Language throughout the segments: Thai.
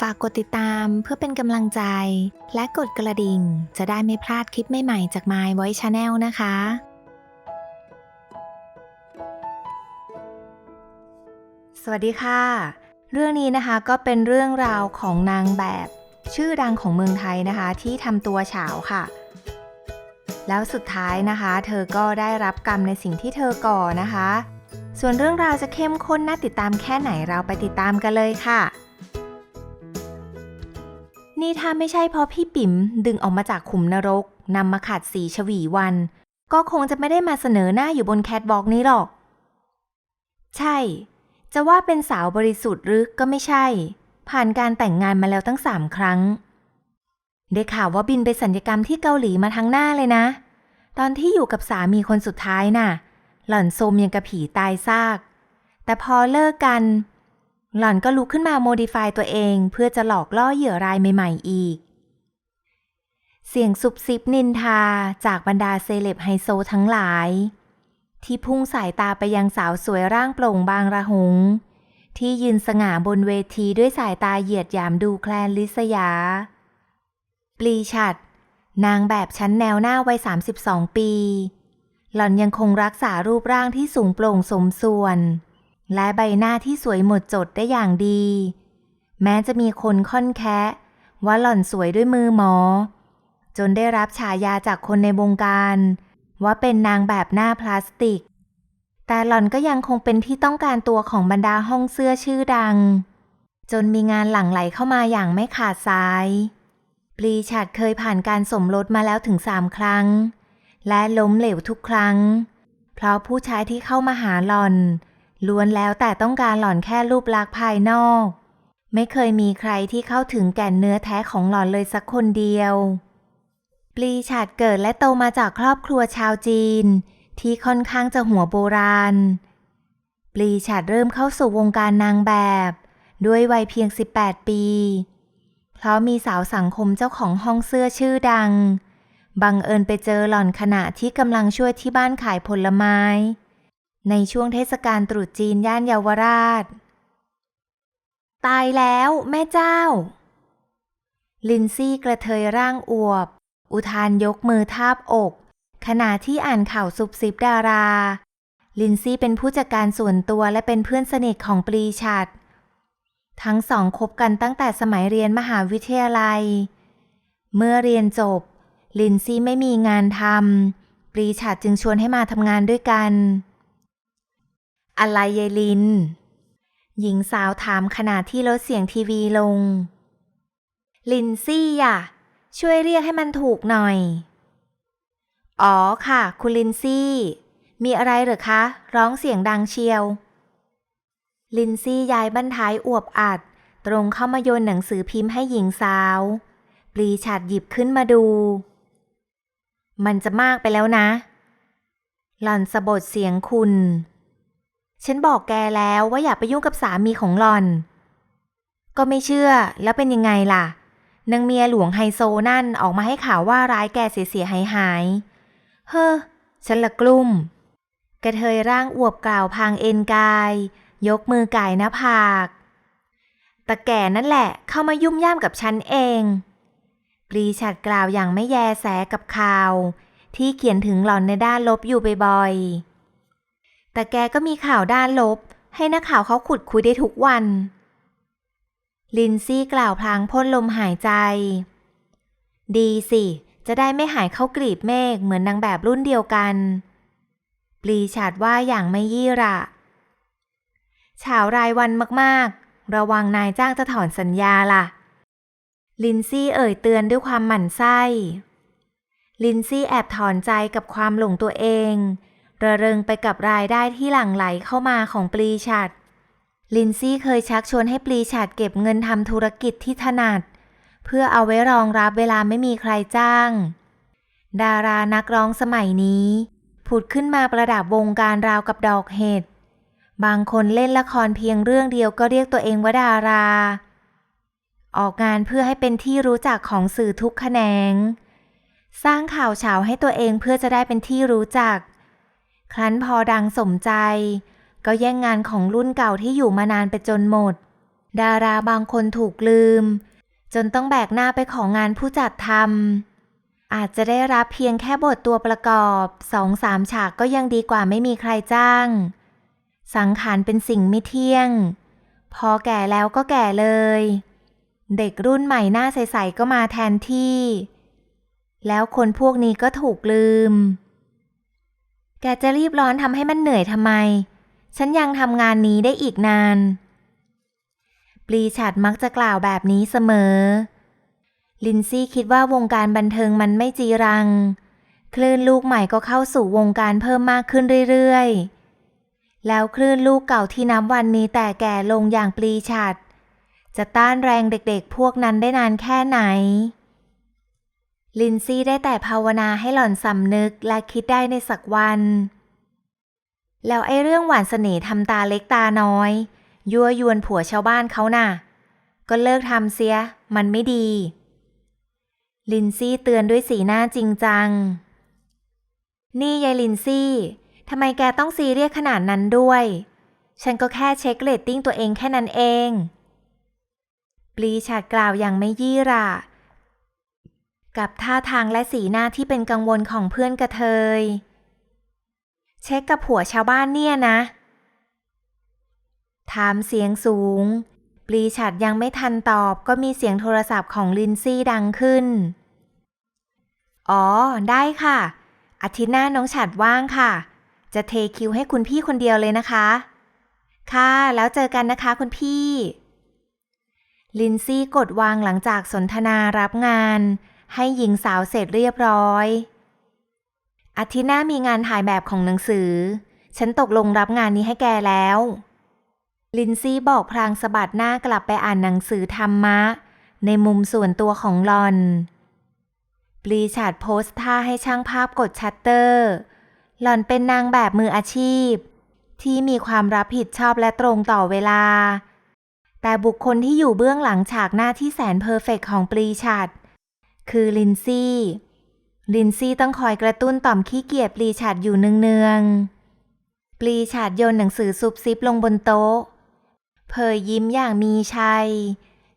ฝากกดติดตามเพื่อเป็นกำลังใจ และกดกระดิ่ง จะได้ไม่พลาดคลิปใหม่ๆจาก My Voice Channel นะคะสวัสดีค่ะ เรื่องนี้นะคะก็เป็นเรื่องราวของนางแบบ ชื่อดังของเมืองไทยนะคะ ที่ทำตัวเฉาค่ะ แล้วสุดท้ายนะคะ เธอก็ได้รับกรรมในสิ่งที่เธอก่อนะคะ ส่วนเรื่องราวจะเข้มข้นน่าติดตามแค่ไหนเราไปติดตามกันเลยค่ะ นี่ถ้าไม่ใช่เพราะพี่ปิ๋มดึงออกมาจากขุมนรกนำมาขัดสีชวีวัน ก็คงจะไม่ได้มาเสนอหน้าอยู่บนแคทบอกนี้หรอก ใช่ จะว่าเป็นสาวบริสุทธิ์หรือก็ไม่ใช่ ผ่านการแต่งงานมาแล้วตั้งสามครั้ง ได้ข่าวว่าบินไปสัญญกรรมที่เกาหลีมาทั้งหน้าเลยนะ ตอนที่อยู่กับสามีคนสุดท้ายน่ะ หล่อนโซมยังกับผีตายซาก แต่พอเลิกกัน หล่อนก็ลุกขึ้นมาโมดิฟายตัวเองเพื่อจะหลอกล่อเหยื่อรายใหม่ๆอีก เสียงซุบซิบนินทาจากบรรดาเซเลบไฮโซทั้งหลาย ที่พุ่งสายตาไปยังสาวสวยร่างโปร่งบางระหง ที่ยืนสง่าบนเวทีด้วยสายตาเหยียดหยามดูแคลนลิษยา ปลีฉัด นางแบบชั้นแนวหน้าวัย 32 ปี หล่อนยังคงรักษารูปร่างที่สูงโปร่งสมส่วน และใบหน้าที่สวยหมดจดได้อย่างดี แม้จะมีคนค่อนแคะว่าหล่อนสวยด้วยมือหมอ จนได้รับฉายาจากคนในวงการ ว่าเป็นนางแบบหน้าพลาสติก แต่หล่อนก็ยังคงเป็นที่ต้องการตัวของบรรดาห้องเสื้อชื่อดัง จนมีงานหลั่งไหลเข้ามาอย่างไม่ขาดสายปลีฉัดเคยผ่านการสมรสมาแล้วถึงสามครั้ง และล้มเหลวทุกครั้ง เพราะผู้ชายที่เข้ามาหาหล่อน ล้วนแล้วแต่ต้องการหล่อนแค่รูปลักษณ์ภายนอก ไม่เคยมีใครที่เข้าถึงแก่นเนื้อแท้ของหล่อนเลยสักคนเดียว ปลีฉัดเกิดและโตมาจากครอบครัวชาวจีน ที่ค่อนข้างจะหัวโบราณ ปลีฉัดเริ่มเข้าสู่วงการนางแบบ ด้วยวัยเพียง 18 ปี เพราะมีสาวสังคมเจ้าของห้องเสื้อชื่อดัง บังเอิญไปเจอหล่อนขณะที่กำลังช่วยที่บ้านขายผลไม้ ในช่วงเทศกาลตรุษจีนย่านเยาวราช ตายแล้วแม่เจ้า ลินซี่กระเทยร่างอวบ อุทานยกมือทาบอก ขณะที่อ่านข่าวซุบซิบดารา ลินซี่เป็นผู้จัดการส่วนตัวและเป็นเพื่อนสนิทของปรีชัด ทั้งสองคบกันตั้งแต่สมัยเรียนมหาวิทยาลัย เมื่อเรียนจบ ลินซี่ไม่มีงานทำปรีชัดจึงชวนให้มาทำงานด้วยกัน อะไรยายลิน หญิงสาวถามขณะที่ลดเสียงทีวีลง ลินซี่อะ ช่วยเรียกให้มันถูกหน่อย อ๋อค่ะ คุณลินซี่ มีอะไรเหรอคะ ร้องเสียงดังเชียว ลินซี่ย้ายบรรท้ายอวบอัด ตรงเข้ามาโยนหนังสือพิมพ์ให้หญิงสาว ปรีชัดหยิบขึ้นมาดู มันจะมากไปแล้วนะ หล่อนสะบดเสียงคุณ ฉันบอกแกแล้วว่าอย่าไปยุ่งกับสามีของหลอน ก็ไม่เชื่อแล้วเป็นยังไงล่ะ นางเมียหลวงไฮโซนั่นออกมาให้ข่าวว่าร้ายแกเสียหายหาย เฮ้อ ฉันละกลุ่ม กระเทยร่างอวบกล่าวพางเอ็นกาย ยกมือก่ายหน้าผากตะแก่นั่นแหละเข้ามายุ่มย่ามกับฉันเอง ปรีชัดกล่าวอย่างไม่แยแสกับข่าว ที่เขียนถึงหล่อนในด้านลบอยู่บ่อยๆ แต่แกก็มีข่าวด้านลบ ให้นักข่าวเขาขุดคุยได้ทุกวัน ลินซี่กล่าวพลางพ่นลมหายใจ ดีสิ จะได้ไม่หายเข้ากรีบเมฆเหมือนนางแบบรุ่นเดียวกันปลีฉาดว่าอย่างไม่ยี่ระเฉาวรายวันมากๆ ระวังนายจ้างจะถอนสัญญาล่ะ ลินซี่เอ่ยเตือนด้วยความหมั่นไส้ ลินซี่แอบถอนใจกับความหลงตัวเอง ระเริงไปกับรายได้ที่หลั่งไหลเข้ามาของปลีฉัดลินซี่เคยชักชวนให้ปลีฉัดเก็บเงินทำธุรกิจที่ถนัด เพื่อเอาไว้รองรับเวลาไม่มีใครจ้าง ดารานักร้องสมัยนี้ ผุดขึ้นมาประดับวงการราวกับดอกเห็ด บางคนเล่นละครเพียงเรื่องเดียวก็เรียกตัวเองว่าดารา ออกงานเพื่อให้เป็นที่รู้จักของสื่อทุกแขนง สร้างข่าวเฉาให้ตัวเองเพื่อจะได้เป็นที่รู้จัก ครั้นพอดังสมใจ ก็แย่งงานของรุ่นเก่าที่อยู่มานานไปจนหมด ดาราบางคนถูกลืม จนต้องแบกหน้าไปของงานผู้จัดทำอาจจะได้รับเพียงแค่บทตัวประกอบสองสามฉากก็ยังดีกว่าไม่มีใครจ้าง สังขารเป็นสิ่งไม่เที่ยง พอแก่แล้วก็แก่เลย เด็กรุ่นใหม่หน้าใส ๆ ก็มาแทนที่ แล้วคนพวกนี้ก็ถูกลืม แกจะรีบร้อนทำให้มันเหนื่อยทำไม ฉันยังทำงานนี้ได้อีกนานปลีฉัดมักจะกล่าวแบบนี้เสมอ ลินซี่คิดว่าวงการบันเทิงมันไม่จีรัง คลื่นลูกใหม่ก็เข้าสู่วงการเพิ่มมากขึ้นเรื่อยๆ แล้วคลื่นลูกเก่าที่นับวันมีแต่แก่ลงอย่างปลีฉัด จะต้านแรงเด็กๆ พวกนั้นได้นานแค่ไหน ลินซี่ได้แต่ภาวนาให้หล่อนสำนึกและคิดได้ในสักวัน แล้วไอ้เรื่องหวานเสน่ห์ทำตาเล็กตาน้อย ยั่วยวนผัวชาวบ้านเขาน่ะ ก็เลิกทำเสีย มันไม่ดี ลินซี่เตือนด้วยสีหน้าจริงจัง นี่ยายลินซี่ทำไมแกต้องซีเรียสขนาดนั้นด้วย ฉันก็แค่เช็คเรตติ้งตัวเองแค่นั้นเอง ปลีฉาดกล่าวอย่างไม่ยี่หร่ กับท่าทางและสีหน้าที่เป็นกังวลของเพื่อนกระเทย เช็คกับผัวชาวบ้านเนี่ยนะ ถามเสียงสูงปลีฉัดยังไม่ทันตอบก็มีเสียงโทรศัพท์ของลินซี่ดังขึ้น อ๋อ ได้ค่ะ อาทิตย์หน้าน้องฉัดว่างค่ะ จะเทคิวให้คุณพี่คนเดียวเลยนะคะ ค่ะ แล้วเจอกันนะคะคุณพี่ ลินซี่กดวางหลังจากสนทนารับงาน ให้หญิงสาวเสร็จเรียบร้อย อาทิตย์หน้ามีงานถ่ายแบบของหนังสือ ฉันตกลงรับงานนี้ให้แกแล้ว ลินซี่บอกพลางสะบัดหน้ากลับไปอ่านหนังสือธรรมะ ในมุมส่วนตัวของหลอนปลีฉาดโพสท่าให้ช่างภาพกดชัตเตอร์ หล่อนเป็นนางแบบมืออาชีพ ที่มีความรับผิดชอบและตรงต่อเวลา แต่บุคคลที่อยู่เบื้องหลังฉากหน้าที่แสนเพอร์เฟกต์ของปลีชัด คือลินซี่ลินซี่ต้องคอยกระตุ้นต่อมขี้เกียจปลีฉัดอยู่เนืองๆปลีฉัดโยนหนังสือซุบซิบลงบนโต๊ะเผยยิ้มอย่างมีชัย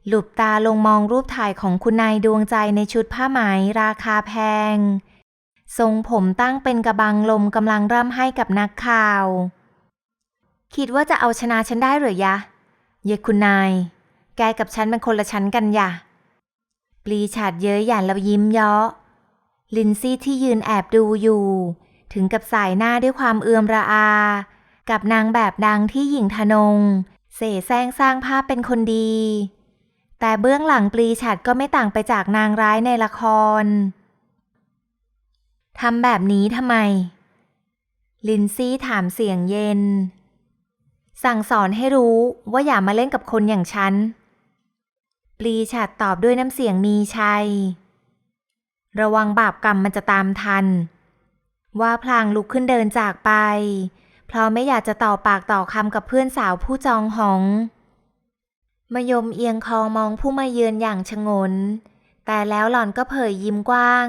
หลุบตาลงมองรูปถ่ายของคุณนายดวงใจในชุดผ้าไหมราคาแพง ทรงผมตั้งเป็นกระบังลมกำลังร่ำให้กับนักข่าว คิดว่าจะเอาชนะฉันได้หรือยะ เยคุณนาย แกกับฉันเป็นคนละชั้นกันย่ะ ปลีฉาดเย้ยหยันแล้วยิ้มเยาะ ลินซี่ที่ยืนแอบดูอยู่ ถึงกับสายหน้าด้วยความเอือมระอา กับนางแบบดังที่หญิงทนง เสแสร้งสร้างภาพเป็นคนดี แต่เบื้องหลังปลีฉัดก็ไม่ต่างไปจากนางร้ายในละครทำแบบนี้ทำไม ลินซี่ถามเสียงเย็น สั่งสอนให้รู้ว่าอย่ามาเล่นกับคนอย่างฉัน ปลีฉัดตอบด้วยน้ำเสียงมีชัย ระวังบาปกรรมมันจะตามทัน ว่าพลางลุกขึ้นเดินจากไป เพราะไม่อยากจะต่อปากต่อคำกับเพื่อนสาวผู้จองหอง มยมเอียงคอมองผู้มาเยือนอย่างชงน แต่แล้วหล่อนก็เผยยิ้มกว้าง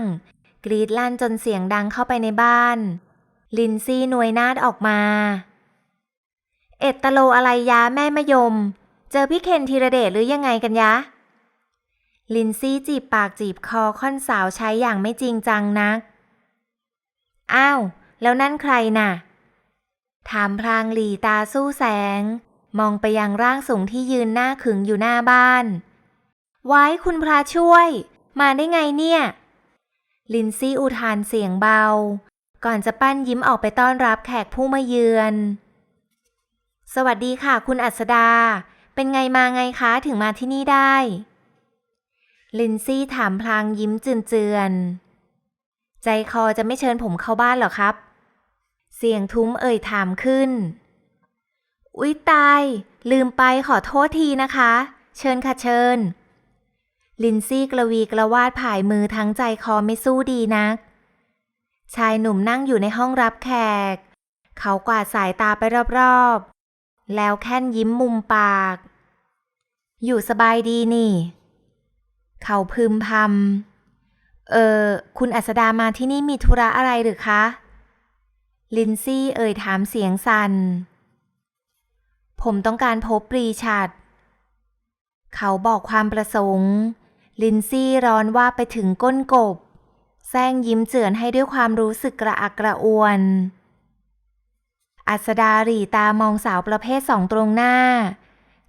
กรีดลั่นจนเสียงดังเข้าไปในบ้าน ลินซี่หน่วยนาดออกมา เอ็ดตะโลอะไรยะแม่มยม เจอพี่เคนธีระเดชหรือยังไงกันยะ ลินซี่จีบปากจีบคอค่อนสาวใช้อย่างไม่จริงจังนัก อ้าว แล้วนั่นใครน่ะ ถามพลางหลีตาสู้แสง มองไปยังร่างสูงที่ยืนหน้าขึงอยู่หน้าบ้าน ไว้คุณพระช่วย มาได้ไงเนี่ย ลินซี่อุทานเสียงเบา ก่อนจะปั้นยิ้มออกไปต้อนรับแขกผู้มาเยือน สวัสดีค่ะคุณอัสดา เป็นไงมาไงคะถึงมาที่นี่ได้ ลินซี่ถามพลางยิ้มเจือนๆ ใจคอจะไม่เชิญผมเข้าบ้านหรอครับ เสียงทุ้มเอ่ยถามขึ้น อุ๊ยตาย ลืมไปขอโทษทีนะคะ เชิญค่ะเชิญ ลินซี่กระวีกระวาดผายมือทั้งใจคอไม่สู้ดีนัก ชายหนุ่มนั่งอยู่ในห้องรับแขก เขากวาดสายตาไปรอบๆ แล้วแค่นยิ้มมุมปาก อยู่สบายดีนี่ เขาพึมพำ เออ คุณอัสดามาที่นี่มีธุระอะไรหรือคะ ลินซี่เอ่ยถามเสียงสัน่น ผมต้องการพบปรีชัด เขาบอกความประสงค์ ลินซี่ร้อนว่าไปถึงก้นกบ แซงยิ้มเจือนให้ด้วยความรู้สึกกระอักกระอ่วน อัสดาหรีตามองสาวประเภทสองตรงหน้า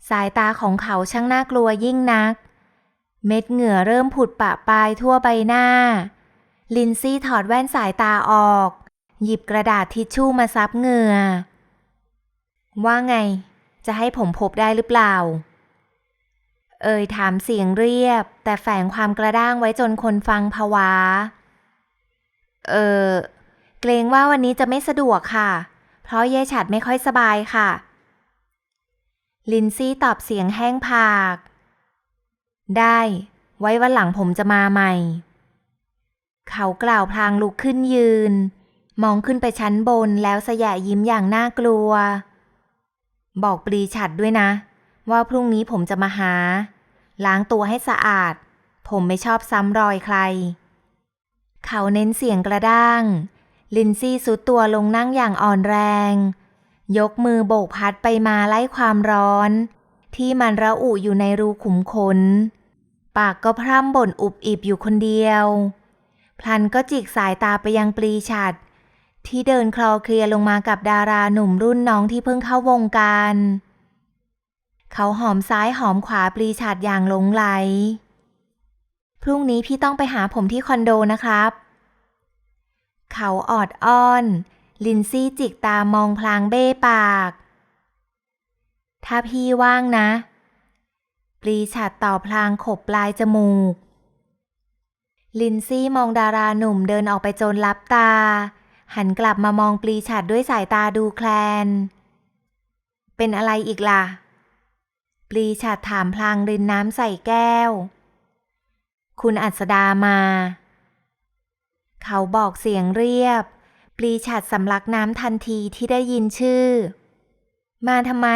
สายตาของเขาช่างน่ากลัวยิ่งนัก เม็ดเหงื่อเริ่มผุดปะปลายทั่วใบหน้า ลินซี่ถอดแว่นสายตาออก หยิบกระดาษทิชชู่มาซับเหงื่อ ว่าไง จะให้ผมพบได้หรือเปล่า เอ่ยถามเสียงเรียบ แต่แฝงความกระด้างไว้จนคนฟังผวา เออ เกรงว่าวันนี้จะไม่สะดวกค่ะ เพราะเย่ฉัดไม่ค่อยสบายค่ะ ลินซี่ตอบเสียงแห้งผาก ได้ ไว้วันหลังผมจะมาใหม่ เขากล่าวพลางลุกขึ้นยืน มองขึ้นไปชั้นบนแล้วสยะยิ้มอย่างน่ากลัว บอกปรีฉัดด้วยนะ ว่าพรุ่งนี้ผมจะมาหา ล้างตัวให้สะอาด ผมไม่ชอบซ้ำรอยใคร เขาเน้นเสียงกระด้าง ลินซี่สุดตัวลงนั่งอย่างอ่อนแรง ยกมือโบกพัดไปมาไล่ความร้อนที่มันระอุอยู่ในรูขุมขน ปากก็พร่ำบ่นอุบอิบอยู่คนเดียว พลันก็จิกสายตาไปยังปรีฉัดที่เดินคลอเคลียลงมากับดาราหนุ่มรุ่นน้องที่เพิ่งเข้าวงการ เขาหอมซ้ายหอมขวาปรีฉัดอย่างหลงไหล พรุ่งนี้พี่ต้องไปหาผมที่คอนโดนะครับ เขาออดอ้อน ลินซี่จิกตามองพลางเบ้ปาก ถ้าพี่ว่างนะ ปรีฉัดต่อพลางขบปลายจมูก ลินซี่มองดาราหนุ่มเดินออกไปจนลับตา หันกลับมามองปรีฉัดด้วยสายตาดูแคลน เป็นอะไรอีกล่ะปรีฉัดถามพลางรินน้ำใส่แก้ว คุณอัศดามา เขาบอกเสียงเรียบปรีฉัดสำลักน้ำทันทีที่ได้ยินชื่อ มาทำไม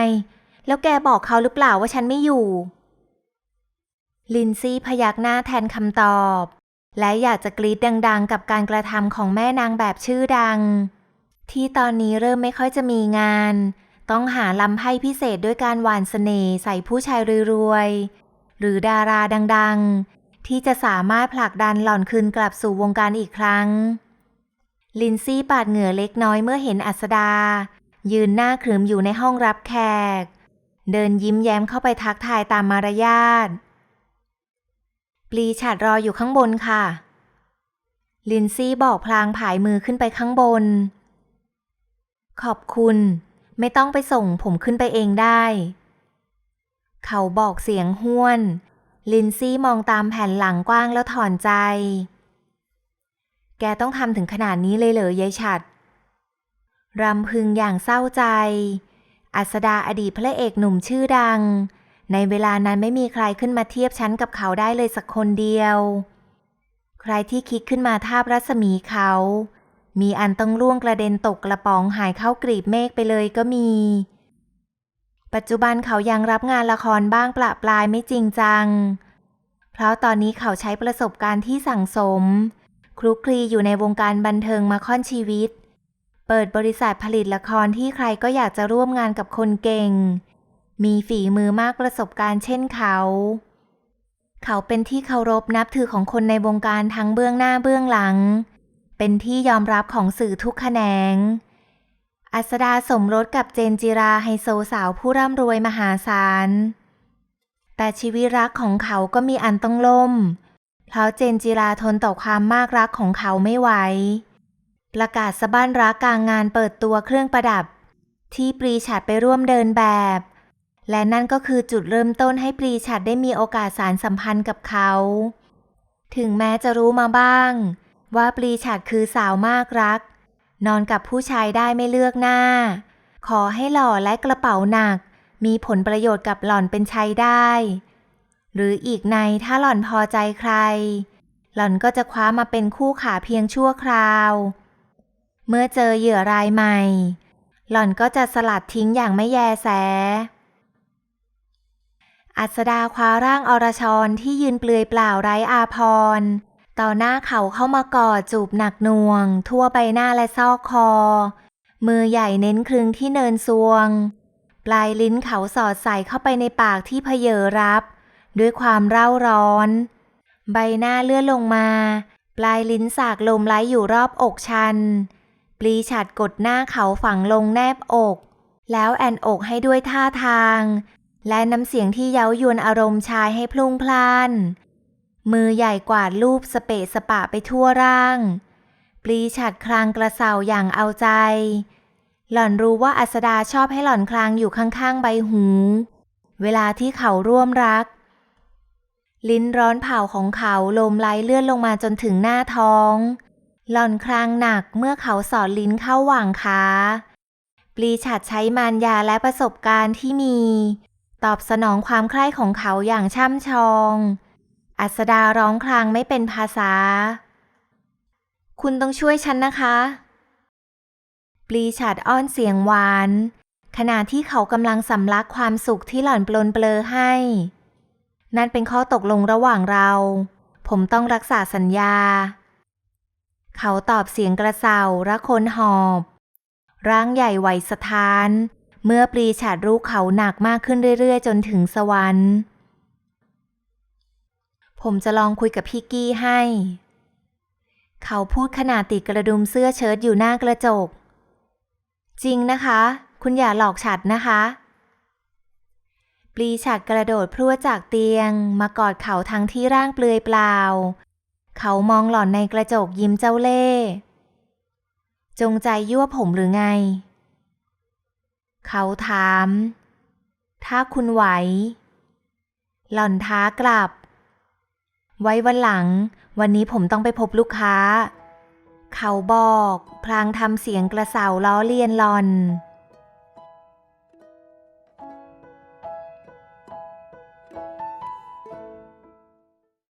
แล้วแกบอกเขาหรือเปล่าว่าฉันไม่อยู่ ลินซี่พยักหน้าแทนคำตอบ และอยากจะกรีดดังๆ กับการกระทำของแม่นางแบบชื่อดัง ที่ตอนนี้เริ่มไม่ค่อยจะมีงาน ต้องหาลำไพ่พิเศษด้วยการหวานเสน่ห์ใส่ผู้ชายรวยๆ หรือดาราดังๆ ที่จะสามารถผลักดันหล่อนคืนกลับสู่วงการอีกครั้ง ลินซี่ปาดเหงื่อเล็กน้อยเมื่อเห็นอัสดา ยืนหน้าขรึมอยู่ในห้องรับแขก เดินยิ้มแย้มเข้าไปทักทายตามมารยาท ปลีฉัดรออยู่ข้างบนค่ะ ลินซี่บอกพลางผายมือขึ้นไปข้างบน ขอบคุณ ไม่ต้องไปส่งผมขึ้นไปเองได้ เขาบอกเสียงห้วน ลินซี่มองตามแผ่นหลังกว้างแล้วถอนใจ แกต้องทำถึงขนาดนี้เลยเหรอยายฉัด รำพึงอย่างเศร้าใจ อัสดาอดีตพระเอกหนุ่มชื่อดัง ในเวลานั้นไม่มีใครขึ้นมาเทียบชั้นกับเขาได้เลยสักคนเดียว ใครที่คิดขึ้นมาทาบรัศมีเขา มีอันต้องล่วงกระเด็นตกกระป๋องหายเข้ากรีบเมฆไปเลยก็มี ปัจจุบันเขายังรับงานละครบ้างประปลายไม่จริงจัง เพราะตอนนี้เขาใช้ประสบการณ์ที่สั่งสม คลุกคลีอยู่ในวงการบันเทิงมาค่อนชีวิต เปิดบริษัทผลิตละครที่ใครก็อยากจะร่วมงานกับคนเก่ง มีฝีมือมากประสบการณ์เช่นเขา เขาเป็นที่เคารพนับถือของคนในวงการทั้งเบื้องหน้าเบื้องหลัง เป็นที่ยอมรับของสื่อทุกแขนง อัสดาสมรสกับเจนจิราไฮโซสาวผู้ร่ำรวยมหาศาล แต่ชีวิตรักของเขาก็มีอันต้องล่ม เพราะเจนจิราทนต่อความมากรักของเขาไม่ไหว ประกาศสะบ้านรักกลางงานเปิดตัวเครื่องประดับ ที่ปรีฉัดไปร่วมเดินแบบ และนั่นก็คือจุดเริ่มต้นให้ปรีฉัดได้มีโอกาสสารสัมพันธ์กับเขา ถึงแม้จะรู้มาบ้าง ว่าปรีฉัดคือสาวมากรัก นอนกับผู้ชายได้ไม่เลือกหน้า ขอให้หล่อและกระเป๋าหนัก มีผลประโยชน์กับหล่อนเป็นใช้ได้ หรืออีกในถ้าหล่อนพอใจใคร หล่อนก็จะคว้ามาเป็นคู่ขาเพียงชั่วคราว เมื่อเจอเหยื่อรายใหม่ หล่อนก็จะสลัดทิ้งอย่างไม่แยแส อัสดาคว้าร่างอรชรที่ยืนเปลือยเปล่าไร้อาพรณ์ต่อหน้าเขาเข้ามากอดจูบหนักหน่วง ทั่วใบหน้าและซอกคอ มือใหญ่เน้นคลึงที่เนินซวง ปลายลิ้นเขาสอดใส่เข้าไปในปากที่เพเยอรับ ด้วยความเร่าร้อน ใบหน้าเลื่อนลงมา ปลายลิ้นสากลมไล้อยู่รอบอกชัน ปลีฉัดกดหน้าเขาฝังลงแนบอก แล้วแอนอกให้ด้วยท่าทาง และน้ำเสียงที่เย้ายวนอารมณ์ชายให้พลุ่งพล่าน มือใหญ่กวาดลูบสเปะสปะไปทั่วร่างปลีฉัดคลางกระเซาอย่างเอาใจ หล่อนรู้ว่าอัสดาชอบให้หล่อนคลางอยู่ข้างๆใบหู เวลาที่เขาร่วมรัก ลิ้นร้อนเผาของเขาลมไหลเลื่อนลงมาจนถึงหน้าท้อง หล่อนคลางหนักเมื่อเขาสอดลิ้นเข้าหว่างขาปลีฉัดใช้มารยาและประสบการณ์ที่มี ตอบสนองความใคร่ของเขาอย่างช่ำชอง อัสดาร้องครางไม่เป็นภาษา คุณต้องช่วยฉันนะคะ ปลีฉัดอ้อนเสียงหวาน ขณะที่เขากำลังสำลักความสุขที่หล่อนปลนเปลือให้ นั่นเป็นข้อตกลงระหว่างเรา ผมต้องรักษาสัญญา เขาตอบเสียงกระเซาระคนหอบ ร่างใหญ่ไหวสะท้าน เมื่อปลีฉัดรู้เขาหนักมากขึ้นเรื่อยๆ จนถึงสวรรค์ ผมจะลองคุยกับพี่กี้ให้ เขาพูดขณะติดกระดุมเสื้อเชิ้ตอยู่หน้ากระจก จริงนะคะ คุณอย่าหลอกฉัดนะคะปลีฉัดกระโดดพรวดจากเตียง มากอดเขาทั้งที่ร่างเปลือยเปล่า เขามองหล่อนในกระจกยิ้มเจ้าเล่ห์จงใจยั่วผมหรือไง เขาถาม ถ้าคุณไหว หล่อนท้ากลับ ไว้วันหลัง วันนี้ผมต้องไปพบลูกค้า เขาบอก พลางทำเสียงกระเสาล้อเลียนหลอน